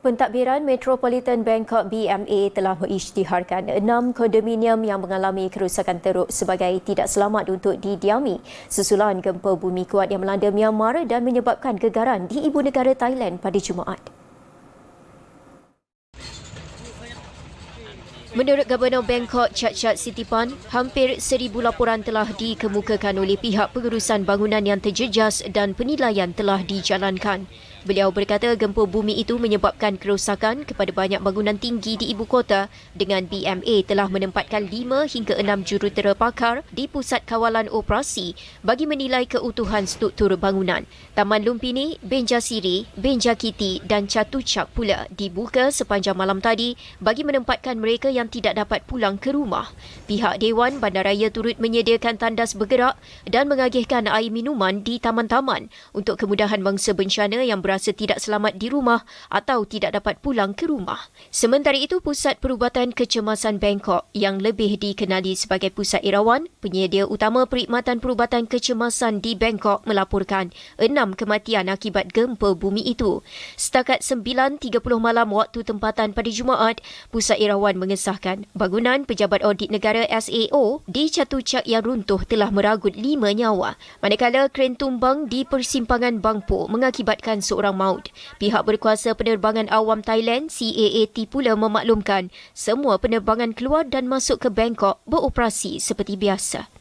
Pentadbiran Metropolitan Bangkok BMA telah mengisytiharkan enam kondominium yang mengalami kerusakan teruk sebagai tidak selamat untuk didiami susulan gempa bumi kuat yang melanda Myanmar dan menyebabkan gegaran di ibu negara Thailand pada Jumaat. Menurut Gubernur Bangkok, Chat-Chat Sitipan, hampir seribu laporan telah dikemukakan oleh pihak pengurusan bangunan yang terjejas dan penilaian telah dijalankan. Beliau berkata gempa bumi itu menyebabkan kerosakan kepada banyak bangunan tinggi di ibu kota dengan BMA telah menempatkan 5 hingga 6 jurutera pakar di pusat kawalan operasi bagi menilai keutuhan struktur bangunan. Taman Lumpini, Benjasiri, Benjakiti dan Catucak pula dibuka sepanjang malam tadi bagi menempatkan mereka yang tidak dapat pulang ke rumah. Pihak Dewan Bandaraya turut menyediakan tandas bergerak dan mengagihkan air minuman di taman-taman untuk kemudahan bangsa bencana yang berasa tidak selamat di rumah atau tidak dapat pulang ke rumah. Sementara itu, Pusat Perubatan Kecemasan Bangkok yang lebih dikenali sebagai Pusat Irawan, penyedia utama perkhidmatan perubatan kecemasan di Bangkok melaporkan enam kematian akibat gempa bumi itu. Setakat 9.30 malam waktu tempatan pada Jumaat, Pusat Irawan mengesahkan bangunan Pejabat Audit Negara SAO di Catucak yang runtuh telah meragut lima nyawa. Manakala kren tumbang di persimpangan Bangpo mengakibatkan seorang orang maut. Pihak berkuasa penerbangan awam Thailand CAAT pula memaklumkan semua penerbangan keluar dan masuk ke Bangkok beroperasi seperti biasa.